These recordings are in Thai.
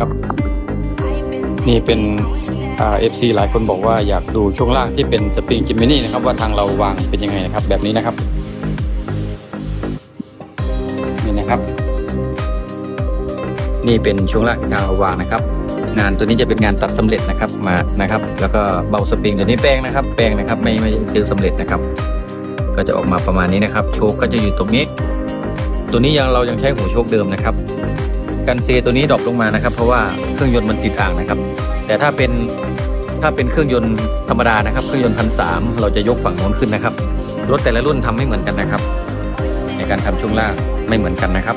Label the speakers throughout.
Speaker 1: ครับ นี่เป็นเอฟซีหลายคนบอกว่าอยากดูช่วงล่างที่เป็นสปริงจิมมินี่นะครับ ว่าทางเราวางเป็นยังไงนะครับ แบบนี้นะครับ นี่นะครับ นี่เป็นช่วงล่างที่ทางเราวางนะครับ งานตัวนี้จะเป็นงานตัดสำเร็จนะครับมานะครับ แล้วก็เบาสปริงตัวนี้แป้งนะครับ แป้งนะครับ ไม่ไม่ซื้อสำเร็จนะครับ ก็จะออกมาประมาณนี้นะครับ โชคก็จะอยู่ตรงนี้ ตัวนี้ยังเรายังใช้หัวโชคเดิมนะครับ กันเซตัวนี้ดรอปลงมานะครับ เพราะว่าเครื่องยนต์มันติดอ่างนะครับ แต่ถ้าเป็นถ้าเป็นเครื่องยนต์ธรรมดานะครับ เครื่องยนต์พันสามเราจะยกฝั่งโน้นขึ้นนะครับ รถแต่ละรุ่นทำไม่เหมือนกันนะครับ ในการทำช่วงล่างไม่เหมือนกันนะครับ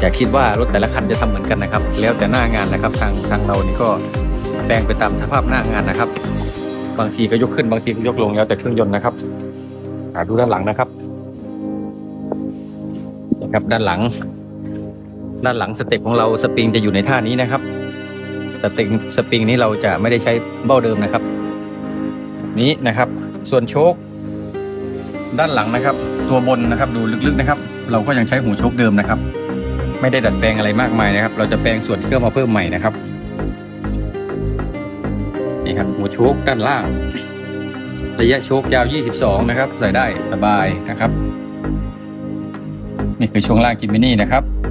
Speaker 1: อย่าคิดว่ารถแต่ละคันจะทำเหมือนกันนะครับ แล้วแต่หน้างานนะครับ ทางทางเรานี่ก็แปลงไปตามสภาพหน้างานนะครับ บางทีก็ยกขึ้นบางทีก็ยกลงแล้วแต่เครื่องยนต์นะครับอ่าดูด้านหลังนะครับนะครับด้านหลัง ด้านหลังสเต็ปของเราสปริงจะอยู่ในท่านี้นะครับสปริงสปริงนี้เราจะไม่ได้ใช้เบ้าเดิมนะครับ นี้นะครับ ส่วนโชคด้านหลังนะครับ ตัวบนนะครับดูลึกๆนะครับ เราก็ยังใช้หูโชคเดิมนะครับ ไม่ได้ดัดแปลงอะไรมากมายนะครับ เราจะแปลงส่วนเครื่องมาเพิ่มใหม่นะครับนี่ครับหูโชคด้านล่าง ระยะโชคยาว 22 นะครับ ใส่ได้สบายนะครับ นี่คือช่วงล่างจิมมินี่นะครับ